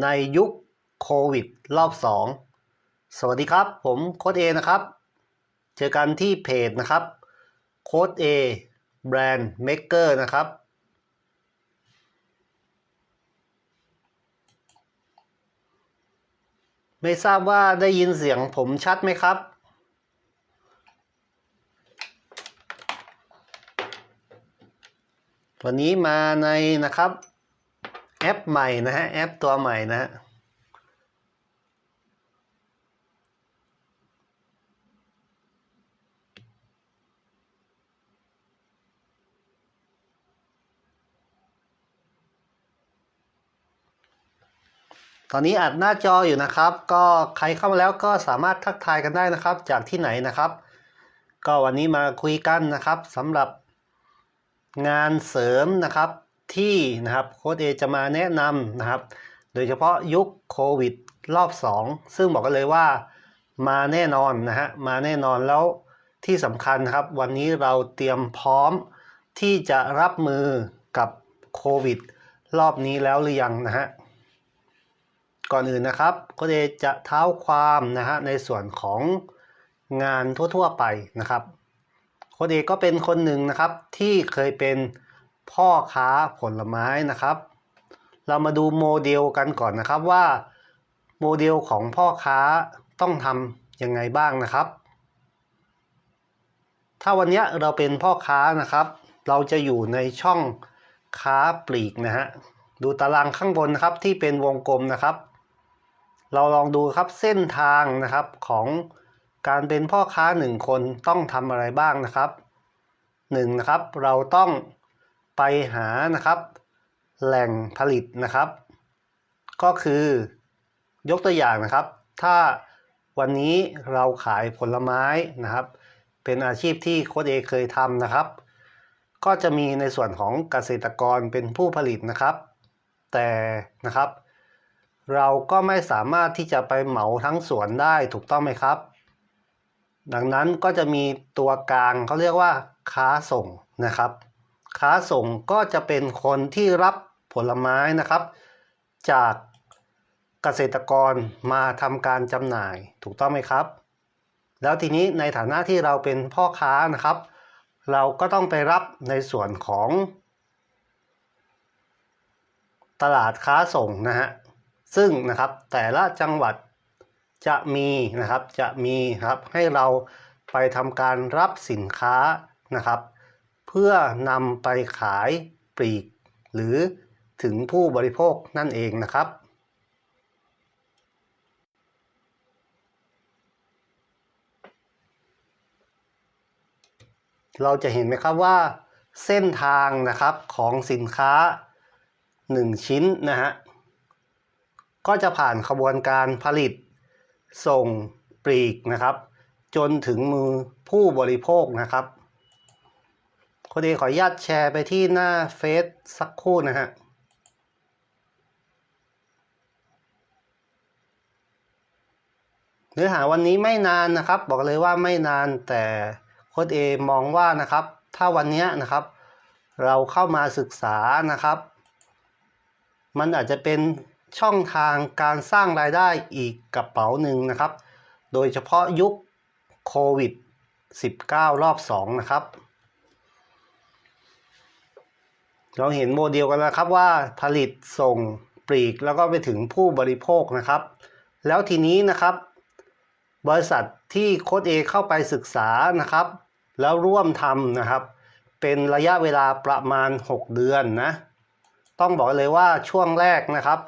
ในยุคโควิดรอบ 2 สวัสดีครับ ผมโค้ดเอนะครับ เจอกันที่เพจนะครับโค้ดเอแบรนด์เมกเกอร์นะครับ ไม่ทราบว่าได้ยินเสียงผมชัดไหมครับวันนี้มาในนะครับ แอปใหม่นะฮะแอปตัวใหม่นะฮะตอนนี้อัดหน้าจออยู่นะครับ ก็ใครเข้ามาแล้วก็สามารถทักทายกันได้นะครับ จากที่ไหนนะครับ ก็วันนี้มาคุยกันนะครับสำหรับงานเสริมนะครับ ที่นะครับโค้ดเอจะมาแนะนำนะครับ โดยเฉพาะยุคโควิดรอบ 2 ซึ่งบอกกันเลยว่ามาแน่นอนนะฮะมาแน่นอนแล้วที่สำคัญครับ วันนี้เราเตรียมพร้อมที่จะรับมือกับโควิดรอบนี้แล้วหรือยังนะฮะก่อนอื่นนะครับก็เดจะเท้าความนะฮะในส่วนของงานทั่วๆไปนะครับโคดเอก็เป็นคนหนึ่งนะครับที่เคยเป็น พ่อค้าผลไม้นะครับ เรามาดูโมเดลกันก่อนนะครับว่าโมเดลของพ่อค้าต้องทำยังไงบ้างนะครับ ถ้าวันนี้เราเป็นพ่อค้านะครับ เราจะอยู่ในช่องค้าปลีกนะฮะดูตารางข้างบนนะครับที่เป็นวงกลมนะครับ เราลองดูครับเส้นทางนะครับของการเป็นพ่อค้าหนึ่งคนต้องทำอะไรบ้างนะครับหนึ่งนะครับเราต้อง ไปหานะครับ แหล่งผลิตนะครับ ก็คือยกตัวอย่างนะครับ ถ้าวันนี้เราขายผลไม้นะครับ เป็นอาชีพที่โค้ดเอเคยทำนะครับ ก็จะมีในส่วนของเกษตรกรเป็นผู้ผลิตนะครับ แต่นะครับ เราก็ไม่สามารถที่จะไปเหมาทั้งสวนได้ถูกต้องไหมครับ ดังนั้นก็จะมีตัวกลางเขาเรียกว่าค้าส่งนะครับ ค้าส่งก็จะเป็นคนที่รับผลไม้นะครับ จากเกษตรกรมาทำการจำหน่ายถูกต้องไหมครับ แล้วทีนี้ในฐานะที่เราเป็นพ่อค้านะครับ เราก็ต้องไปรับในส่วนของ ตลาดค้าส่งนะฮะซึ่งนะครับแต่ละจังหวัดจะมีนะครับจะมีครับให้เราไปทำการรับสินค้านะครับ เพื่อนำไปขายปลีก หรือถึงผู้บริโภคนั่นเองนะครับ เราจะเห็นไหมครับว่า เส้นทางนะครับของสินค้า 1 ชิ้นนะฮะก็จะผ่านขบวนการผลิต ส่งปลีกนะครับ จนถึงมือผู้บริโภคนะครับ คนเอขออนุญาตแชร์ไปที่หน้าเฟซสักครู่นะฮะเนื้อหาวันนี้ไม่นานนะครับ บอกเลยว่าไม่นานแต่โค้ดเอมองว่านะครับ ถ้าวันนี้นะครับ เราเข้ามาศึกษานะครับ มันอาจจะเป็นช่องทางการสร้างรายได้อีกกระเป๋าหนึ่งนะครับ โดยเฉพาะยุคโควิด 19 รอบ 2 นะครับ เราเห็นโมเดลกันแล้วครับว่าผลิตส่งปลีกแล้วก็ไปถึงผู้บริโภคนะครับ แล้วทีนี้นะครับ บริษัทที่โค้ดเอเข้าไปศึกษานะครับ แล้วร่วมทำนะครับ เป็นระยะเวลาประมาณ 6 เดือนนะ ต้องบอกเลยว่าช่วงแรกนะครับ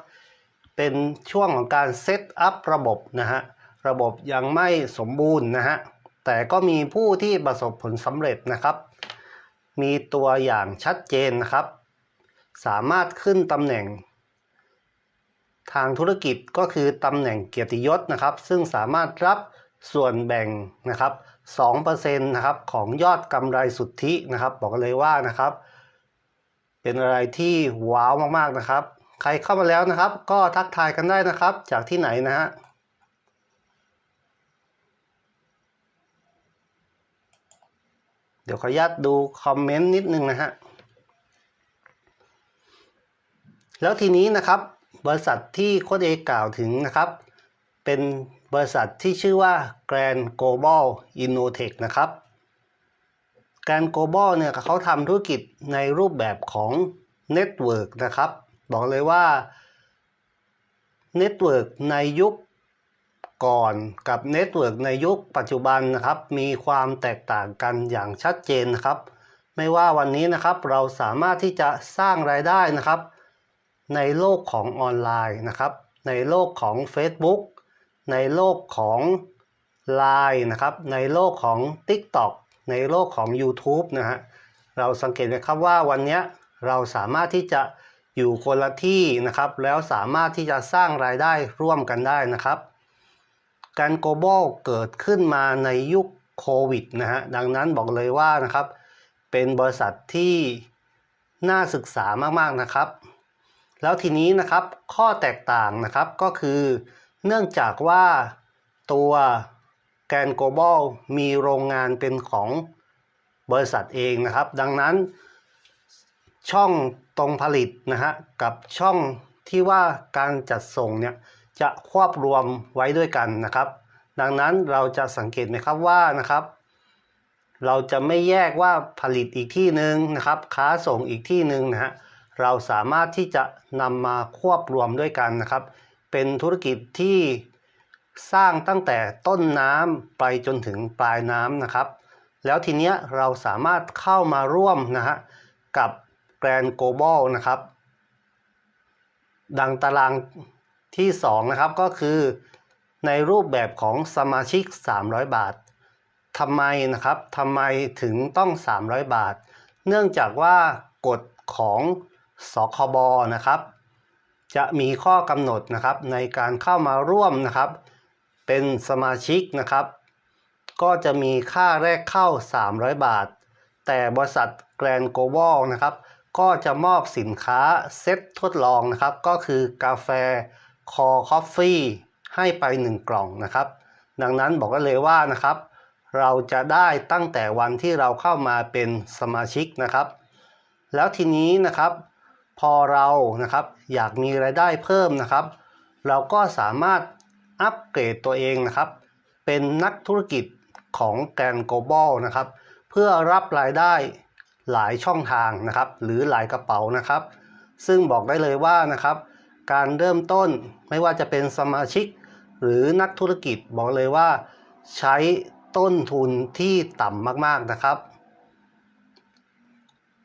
เป็นช่วงของการเซตอัพระบบนะฮะระบบยังไม่สมบูรณ์นะฮะแต่ก็มีผู้ที่ประสบผลสำเร็จนะครับ มีตัวอย่างชัดเจนนะครับ สามารถขึ้นตำแหน่ง ทางธุรกิจก็คือตำแหน่งเกียรติยศนะครับ ซึ่งสามารถรับส่วนแบ่งนะครับ2%นะครับของยอดกำไรสุทธินะครับ บอกกันเลยว่านะครับ เป็นอะไรที่ว้าวมากๆนะครับ ใครเข้ามาแล้วนะครับ ก็ทักทายกันได้นะครับ จากที่ไหนนะฮะเดี๋ยวขออนุญาตดูคอมเมนต์นิดนึงนะฮะ แล้วทีนี้นะครับบริษัทที่โค้ดเอกล่าวถึงนะครับ เป็นบริษัทที่ชื่อว่า Grand Global Innotech นะครับ Grand Global เนี่ยเขาทำธุรกิจในรูปแบบของ Network นะครับ บอกเลยว่า Network ในยุคก่อนกับ Network ในยุคปัจจุบันนะครับ มีความแตกต่างกันอย่างชัดเจนนะครับ ไม่ว่าวันนี้นะครับเราสามารถที่จะสร้างรายได้นะครับ ในโลกของออนไลน์นะครับ ในโลกของ Facebook ในโลกของ Line นะครับ ในโลกของ TikTok ในโลกของ YouTube นะฮะ เราสังเกตนะครับว่าวันนี้เราสามารถที่จะอยู่คนละที่นะครับ แล้วสามารถที่จะสร้างรายได้ร่วมกันได้นะครับ การ global เกิดขึ้นมาในยุคโควิดนะฮะ ดังนั้นบอกเลยว่านะครับ เป็นบริษัทที่น่าศึกษามากๆนะครับ แล้วทีนี้นะครับข้อแตกต่างนะครับก็คือเนื่องจากว่าตัวแกน global มีโรงงานเป็นของบริษัทเองนะครับ ดังนั้นช่องตรงผลิตนะฮะกับช่องที่ว่าการจัดส่งเนี่ยจะควบรวมไว้ด้วยกันนะครับ ดังนั้นเราจะสังเกตไหมครับว่านะครับ เราจะไม่แยกว่าผลิตอีกที่หนึ่งนะครับ ค้าส่งอีกที่หนึ่งนะฮะ เราสามารถที่จะนำมาควบรวมด้วยกันนะครับ เป็นธุรกิจที่สร้างตั้งแต่ต้นน้ำไปจนถึงปลายน้ำนะครับ แล้วทีเนี้ยเราสามารถเข้ามาร่วมนะฮะกับแกรน Global นะครับ ดังตารางที่ 2 นะครับก็คือในรูปแบบของสมาชิก 300 บาททำไมนะครับทำไมถึงต้อง 300 บาท เนื่องจากว่ากฎของ สคบนะครับ จะมีข้อกำหนดนะครับในการเข้ามาร่วมนะครับ เป็นสมาชิกนะครับ ก็จะมีค่าแรกเข้า 300 บาท แต่บริษัทแกรนโกลบอลนะครับ ก็จะมอบสินค้าเซ็ตทดลองนะครับ ก็คือกาแฟคอคอฟฟี่ให้ไป 1 กล่องนะครับ ดังนั้นบอกได้เลยว่านะครับ เราจะได้ตั้งแต่วันที่เราเข้ามาเป็นสมาชิกนะครับ แล้วทีนี้นะครับ พอเรานะครับอยากมีรายได้เพิ่มนะครับ เราก็สามารถอัปเกรดตัวเองนะครับ เป็นนักธุรกิจของแกนโกลบอลนะครับ เพื่อรับรายได้หลายช่องทางนะครับ หรือหลายกระเป๋านะครับ ซึ่งบอกได้เลยว่านะครับ การเริ่มต้นไม่ว่าจะเป็นสมาชิก หรือนักธุรกิจบอกเลยว่า ใช้ต้นทุนที่ต่ำมากๆนะครับ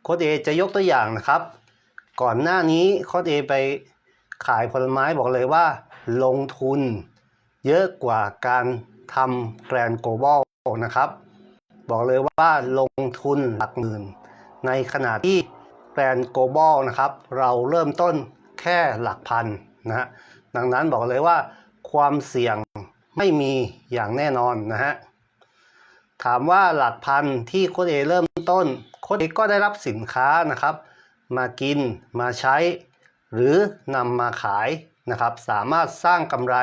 โค้ดเอจะยกตัวอย่างนะครับ ก่อนหน้านี้โค้ดเอไปขายผลไม้บอกเลยว่า ลงทุนเยอะกว่าการทำแกรนโกลบอลนะครับ บอกเลยว่าลงทุนหลักหมื่น ในขณะที่แกรนโกลบอลนะครับ เราเริ่มต้นแค่หลักพันนะฮะดังนั้นบอกเลยว่าความเสี่ยงไม่มีอย่างแน่นอนนะฮะถามว่าหลักพันที่โค้ดเอเริ่มต้นโค้ดเอก็ได้รับสินค้านะครับ มากิน มาใช้ หรือนำมาขายนะครับ สามารถสร้างกำไร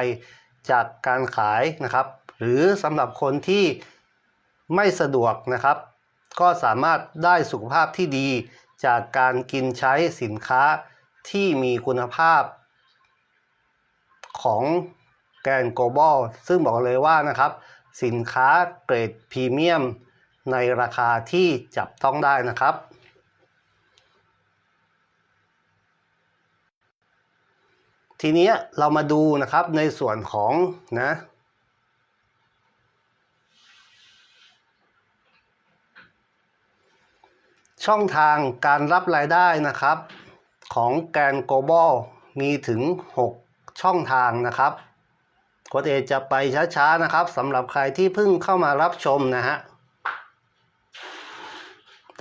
จากการขายนะครับ หรือสำหรับคนที่ไม่สะดวกนะครับ ก็สามารถได้สุขภาพที่ดีจากการกินใช้สินค้าที่มีคุณภาพของแกรนโกลบอลซึ่งบอกเลยว่านะครับ สินค้าเกรดพรีเมียมในราคาที่จับต้องได้นะครับ ทีนี้เรามาดูนะครับในส่วนของนะช่องทางการรับรายได้นะครับ ของแกรนโกลบอลมีถึง 6 ช่องทางนะครับโค้ดเอจะไปช้าๆนะครับสำหรับใครที่เพิ่งเข้ามารับชมนะฮะ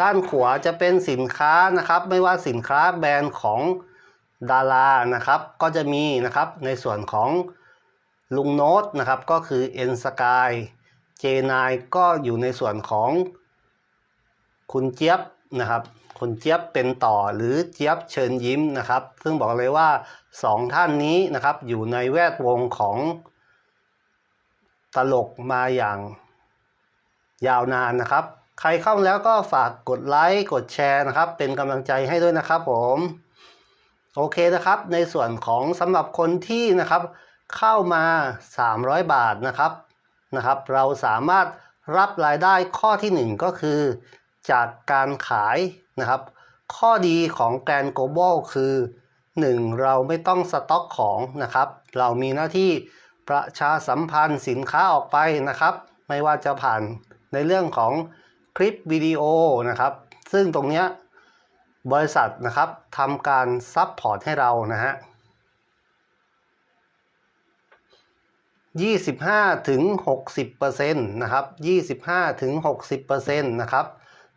ด้านขวาจะเป็นสินค้านะครับ ไม่ว่าสินค้าแบรนด์ของ ดารานะครับก็จะมีนะครับในส่วนของลุงโน้ตนะครับก็คือ N Sky J9 ก็อยู่ในส่วนของคุณเจี๊ยบนะครับคุณเจี๊ยบเป็นต่อหรือเจี๊ยบเชิญยิ้มนะครับ ซึ่งบอกเลยว่าสองท่านนี้นะครับอยู่ในแวดวงของตลกมาอย่างยาวนานนะครับ ใครเข้ามาแล้วก็ฝากกดไลค์กดแชร์นะครับ เป็นกำลังใจให้ด้วยนะครับผม โอเคนะครับ ในส่วนของสำหรับคนที่นะครับ เข้ามา 300 บาทนะครับนะครับ เราสามารถรับรายได้ข้อทีหนึ่1 ก็คือ จากการขายนะครับ ข้อดีของแกรนโกลบอลคือ 1. เราไม่ต้องสต็อกของนะครับ เรามีหน้าที่ประชาสัมพันธ์สินค้าออกไปนะครับ ไม่ว่าจะผ่านในเรื่องของคลิปวิดีโอนะครับ ซึ่งตรงเนี้ย บริษัทนะครับทำการซัพพอร์ตให้เรานะฮะ25ถึง60%นะครับ25ถึง60%นะครับ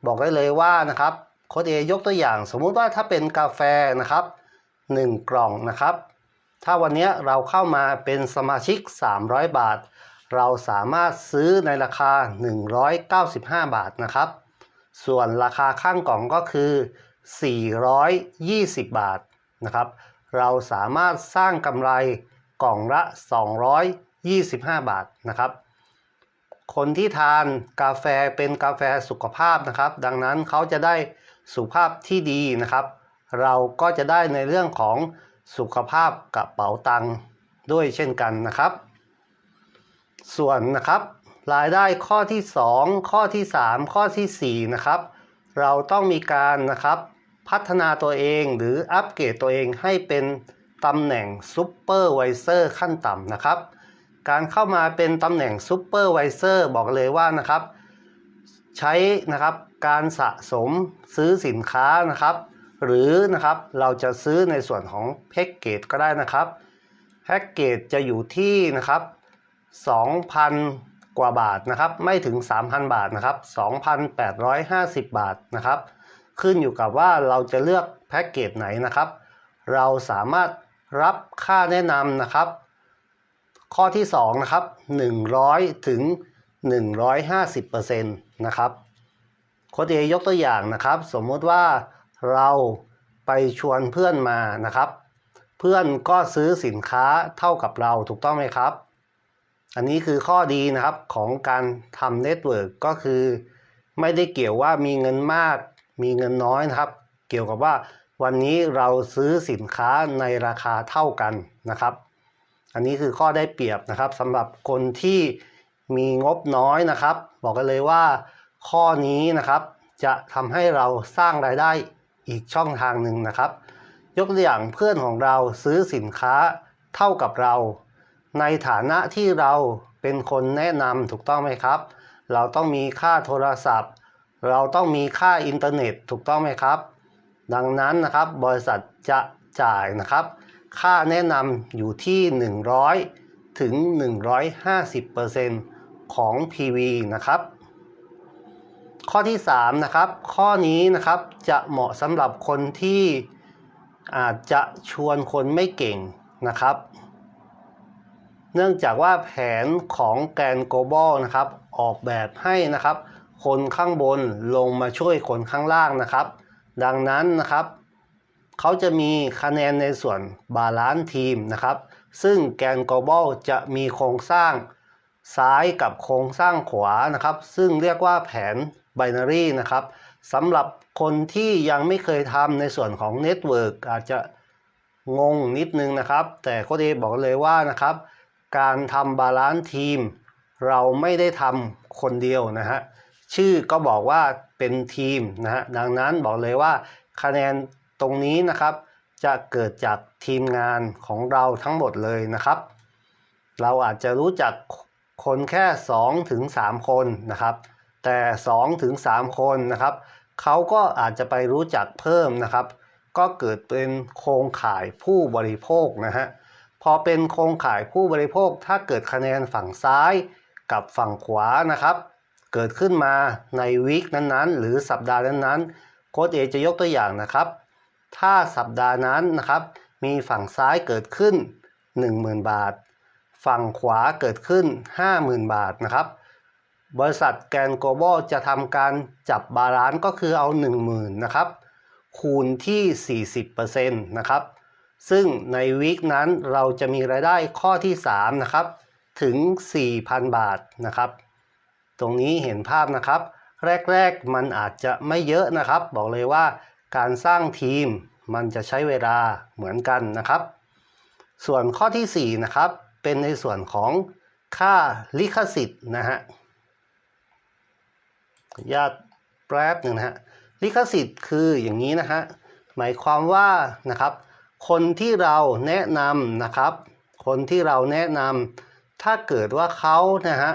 บอกได้เลยว่านะครับโค้ดเอยกตัวอย่าง สมมุติว่าถ้าเป็นกาแฟนะครับ 1 กล่องนะครับ ถ้าวันนี้เราเข้ามาเป็นสมาชิก 300 บาท เราสามารถซื้อในราคา 195 บาทนะครับ ส่วนราคาข้างกล่องก็คือ 420 บาทนะครับ เราสามารถสร้างกำไรกล่องละ 225 บาทนะครับ คนที่ทานกาแฟเป็นกาแฟสุขภาพนะครับ ดังนั้นเขาจะได้สุขภาพที่ดีนะครับ เราก็จะได้ในเรื่องของสุขภาพกระเป๋าตังค์ด้วยเช่นกันนะครับ ส่วนนะครับ รายได้ข้อที่ 2 ข้อที่ 3 ข้อทีสี่4นะครับ เราต้องมีการนะครับพัฒนาตัวเองหรืออัปเกรดตัวเองให้เป็นตำแหน่งซูเปอร์ไวเซอร์ขั้นต่ำนะครับ การเข้ามาเป็นตำแหน่งซูเปอร์ไวเซอร์บอกเลยว่านะครับ ใช้นะครับการสะสมซื้อสินค้านะครับ หรือนะครับเราจะซื้อในส่วนของแพ็กเกจก็ได้นะครับแพ็กเกจจะอยู่ที่นะครับ2,000 กว่าบาทนะครับไม่ถึง 3,000 บาทนะครับ2,850 บาทนะครับ ขึ้นอยู่กับว่าเราจะเลือกแพ็กเกจไหนนะครับ เราสามารถรับค่าแนะนำนะครับ ข้อที่2นะครับ100ถึง150%นะครับโค้ดเอยกตัวอย่างนะครับ สมมติว่าเราไปชวนเพื่อนมานะครับ เพื่อนก็ซื้อสินค้าเท่ากับเราถูกต้องไหมครับ อันนี้คือข้อดีนะครับของการทำเน็ตเวิร์กก็คือ ไม่ได้เกี่ยวว่ามีเงินมาก มีเงินน้อยนะครับ เกี่ยวกับว่าวันนี้เราซื้อสินค้าในราคาเท่ากันนะครับ อันนี้คือข้อได้เปรียบนะครับสำหรับคนที่มีงบน้อยนะครับ บอกกันเลยว่าข้อนี้นะครับจะทำให้เราสร้างรายได้อีกช่องทางหนึ่งนะครับ ยกตัวอย่างเพื่อนของเราซื้อสินค้าเท่ากับเรา ในฐานะที่เราเป็นคนแนะนำถูกต้องไหมครับ เราต้องมีค่าโทรศัพท์ เราต้องมีค่าอินเทอร์เน็ตถูกต้องไหมครับ ดังนั้นนะครับบริษัทจะจ่ายนะครับ ค่าแนะนำอยู่ที่ 100 ถึง 150%ของ PV นะครับข้อที่3นะครับข้อนี้นะครับจะเหมาะสำหรับคนที่อาจจะชวนคนไม่เก่งนะครับ เนื่องจากว่าแผนของแกนโกลบอลนะครับ ออกแบบให้นะครับ คนข้างบนลงมาช่วยคนข้างล่างนะครับ ดังนั้นนะครับ เขาจะมีคะแนนในส่วนบาลานซ์ทีมนะครับ ซึ่งแกน global จะมีโครงสร้างซ้ายกับโครงสร้างขวานะครับ ซึ่งเรียกว่าแผน binary นะครับสำหรับคนที่ยังไม่เคยทำในส่วนของ Network อาจจะงงนิดนึงนะครับ แต่โค้ดบอกเลยว่านะครับ การทำบาลานซ์ทีม เราไม่ได้ทำคนเดียวนะฮะชื่อก็บอกว่าเป็นทีมนะฮะดังนั้นบอกเลยว่าคะแนนตรงนี้นะครับ จะเกิดจากทีมงานของเราทั้งหมดเลยนะครับ เราอาจจะรู้จักคนแค่2ถึง3คนนะครับ แต่2ถึง3คนนะครับเขาก็อาจจะไปรู้จักเพิ่มนะครับ ก็เกิดเป็นโครงข่ายผู้บริโภคนะฮะ พอเป็นโครงข่ายผู้บริโภคถ้าเกิดคะแนนฝั่งซ้ายกับฝั่งขวานะครับ เกิดขึ้นมาในวีคนั้นๆ หรือสัปดาห์นั้นๆโค้ดเอจะยกตัวอย่างนะครับ ถ้าสัปดาห์นั้นนะครับ มีฝั่งซ้ายเกิดขึ้น 10,000 บาท ฝั่งขวาเกิดขึ้น 50,000 บาทนะครับ บริษัทแกนโกลบอลจะทำการจับบาลานซ์ก็คือเอา 10,000 นะครับ คูณที่ 40%นะครับ ซึ่งในวีคนั้นเราจะมีรายได้ข้อที่ 3 นะครับ ถึง 4,000 บาทนะครับ ตรงนี้เห็นภาพนะครับ แรก ๆ มันอาจจะไม่เยอะนะครับ บอกเลยว่าการสร้างทีมมันจะใช้เวลาเหมือนกันนะครับ ส่วนข้อที่ 4 นะครับ เป็นในส่วนของค่าลิขสิทธิ์นะฮะญาตแป๊บหนึ่งนะฮะลิขสิทธิ์คืออย่างนี้นะฮะหมายความว่านะครับ คนที่เราแนะนำนะครับ คนที่เราแนะนำถ้าเกิดว่าเขานะฮะ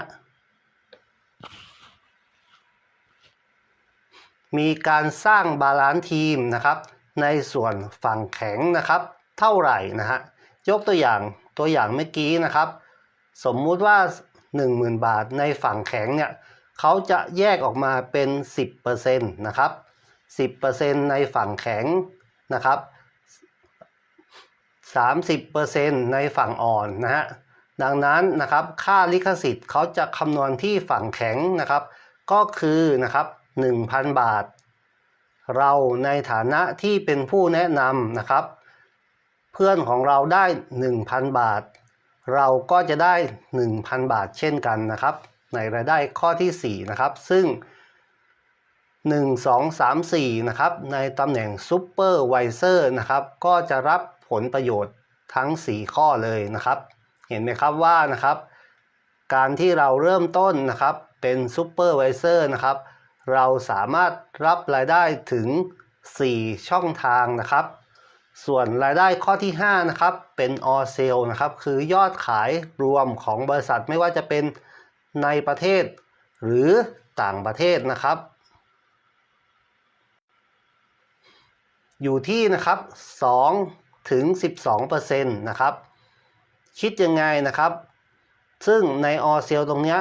มีการสร้างบาลานซ์ทีมนะครับ ในส่วนฝั่งแข็งนะครับ เท่าไหร่นะฮะยกตัวอย่างตัวอย่างเมื่อกี้นะครับ สมมุติว่า 10,000 บาทในฝั่งแข็งเนี่ยเขาจะแยกออกมาเป็น 10%นะครับ 10%ในฝั่งแข็งนะครับ 30%ในฝั่งอ่อนนะฮะดังนั้นนะครับค่าลิขสิทธิ์เขาจะคำนวณที่ฝั่งแข็งนะครับ ก็คือนะครับ1,000 บาท เราในฐานะที่เป็นผู้แนะนำนะครับ เพื่อนของเราได้ 1,000 บาท เราก็จะได้ 1,000 บาทเช่นกันนะครับ ในรายได้ข้อที่ 4 นะครับ ซึ่ง 1 2 3 4 นะครับ ในตำแหน่งซูเปอร์ไวเซอร์นะครับ ก็จะรับ ผลประโยชน์ทั้ง 4 ข้อเลยนะครับ เห็นไหมครับว่านะครับ การที่เราเริ่มต้นนะครับเป็นซูเปอร์ไวเซอร์นะครับ เราสามารถรับรายได้ถึง 4 ช่องทางนะครับ ส่วนรายได้ข้อที่ 5 นะครับ เป็น all sale นะครับ คือยอดขายรวมของบริษัทไม่ว่าจะเป็นในประเทศ หรือต่างประเทศนะครับ อยู่ที่นะครับ 2 ถึง 12%นะครับ คิดยังไงนะครับ ซึ่งใน all sale ตรงเนี้ย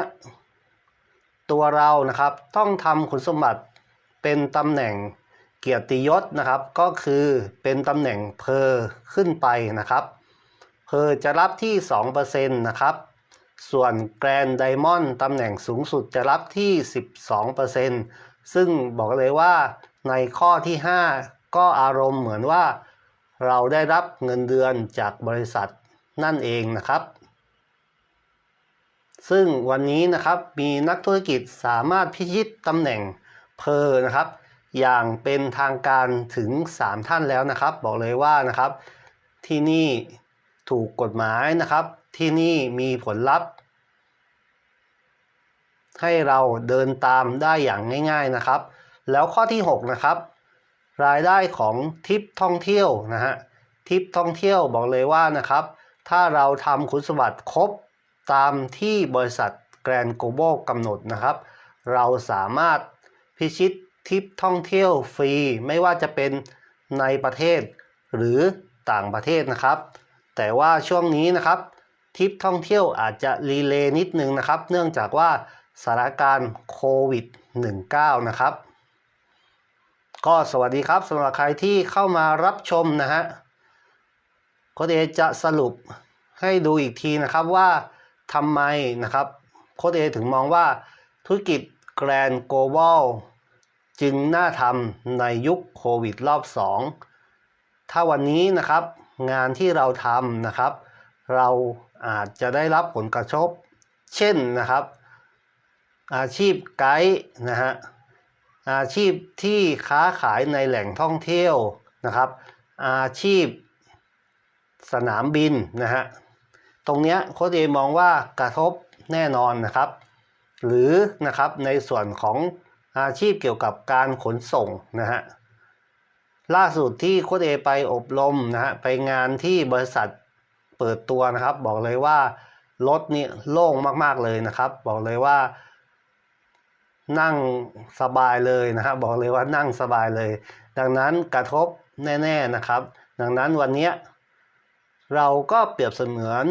ตัวเรานะครับต้องทำคุณสมบัติเป็นตำแหน่งเกียรติยศนะครับ ก็คือเป็นตำแหน่งเพอขึ้นไปนะครับเพอจะรับที่ 2%นะครับ ส่วนแกรนไดมอนด์ตำแหน่งสูงสุดจะรับที่ 12%ซึ่งบอกเลยว่าในข้อที่ 5 ก็อารมณ์เหมือนว่า เราได้รับเงินเดือนจากบริษัทนั่นเองนะครับ ซึ่งวันนี้นะครับมีนักธุรกิจสามารถพิชิตตำแหน่งเพอนะครับ อย่างเป็นทางการถึง 3 ท่านแล้วนะครับ บอกเลยว่านะครับ ที่นี่ถูกกฎหมายนะครับ ที่นี่มีผลลัพธ์ ให้เราเดินตามได้อย่างง่าย ๆนะครับ แล้วข้อที่ 6 นะครับ รายได้ของทิปท่องเที่ยวนะฮะทิปท่องเที่ยวบอกเลยว่านะครับ ถ้าเราทำคุณสมบัติครบตามที่บริษัทแกรนโกลบอลกำหนดนะครับ เราสามารถพิชิตทิปท่องเที่ยวฟรี ไม่ว่าจะเป็นในประเทศหรือต่างประเทศนะครับ แต่ว่าช่วงนี้นะครับทริปท่องเที่ยวอาจจะรีเลย์นิดนึงนะครับ เนื่องจากว่าสถานการณ์โควิด -19 นะครับ ก็สวัสดีครับสำหรับใครที่เข้ามารับชมนะฮะโค้ดเอจะสรุปให้ดูอีกทีนะครับว่าทำไมนะครับโค้ดเอถึงมองว่าธุรกิจแกรนโกลบอลจึงน่าทำในยุคโควิดรอบ 2 ถ้าวันนี้นะครับงานที่เราทำนะครับ เราอาจจะได้รับผลกระทบ เช่นนะครับ อาชีพไกด์นะฮะ อาชีพที่ค้าขายในแหล่งท่องเที่ยวนะครับ อาชีพสนามบินนะฮะตรงเนี้ยโค้ดเอมองว่ากระทบแน่นอนนะครับ หรือนะครับในส่วนของอาชีพเกี่ยวกับการขนส่งนะฮะล่าสุดที่โค้ดเอไปอบรมนะฮะไปงานที่บริษัทเปิดตัวนะครับ บอกเลยว่า รถนี่โล่งมากๆเลยนะครับ บอกเลยว่า นั่งสบายเลยนะครับบอกเลยว่านั่งสบายเลย ดังนั้นกระทบแน่ๆนะครับ ดังนั้นวันนี้เราก็เปรียบเสมือน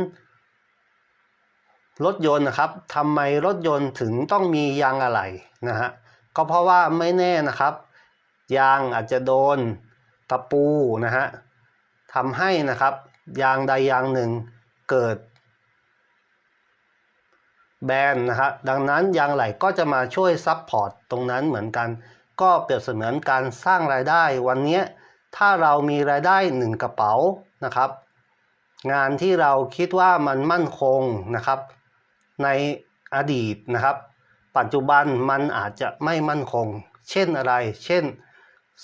รถยนต์นะครับทำไมรถยนต์ถึงต้องมียางอะไหล่นะฮะก็เพราะว่าไม่แน่นะครับ ยางอาจจะโดนตะปูนะฮะทำให้นะครับ ยางใดยางหนึ่งเกิด แบนนะฮะดังนั้นยางไหลก็จะมาช่วยซับพอร์ตตรงนั้นเหมือนกัน ก็เปรียบเสมือนการสร้างรายได้ วันนี้ถ้าเรามีรายได้หนึ่งกระเป๋านะครับ งานที่เราคิดว่ามันมั่นคงนะครับ ในอดีตนะครับ ปัจจุบันมันอาจจะไม่มั่นคง เช่นอะไร เช่น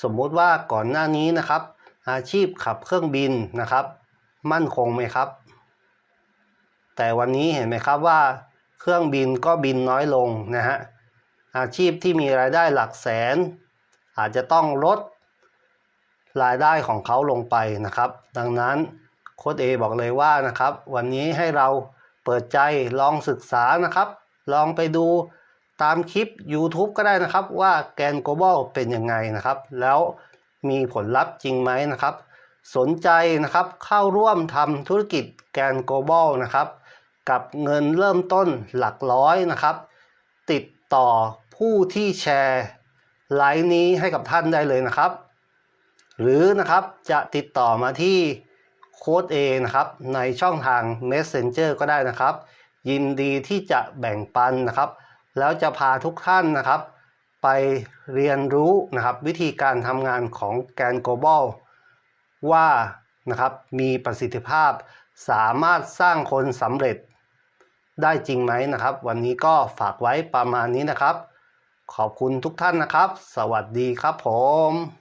สมมุติว่าก่อนหน้านี้นะครับ อาชีพขับเครื่องบินนะครับ มั่นคงไหมครับ แต่วันนี้เห็นไหมครับว่า เครื่องบินก็บินน้อยลงนะฮะอาชีพที่มีรายได้หลักแสน อาจจะต้องลดรายได้ของเขาลงไปนะครับ ดังนั้นโค้ดเอบอกเลยว่านะครับ วันนี้ให้เราเปิดใจลองศึกษานะครับ ลองไปดูตามคลิป YouTube ก็ได้นะครับ ว่าแกน global เป็นยังไงนะครับ แล้วมีผลลัพธ์จริงไหมนะครับ สนใจนะครับเข้าร่วมทำธุรกิจแกน global นะครับ กับเงินเริ่มต้นหลักร้อยนะครับ ติดต่อผู้ที่แชร์ไลน์นี้ให้กับท่านได้เลยนะครับ หรือนะครับจะติดต่อมาที่โค้ด A นะครับ ในช่องทาง Messenger ก็ได้นะครับ ยินดีที่จะแบ่งปันนะครับ แล้วจะพาทุกท่านนะครับ ไปเรียนรู้นะครับ วิธีการทำงานของแกน global ว่านะครับมีประสิทธิภาพสามารถสร้างคนสำเร็จ ได้จริงไหมนะครับ วันนี้ก็ฝากไว้ประมาณนี้นะครับ ขอบคุณทุกท่านนะครับ สวัสดีครับผม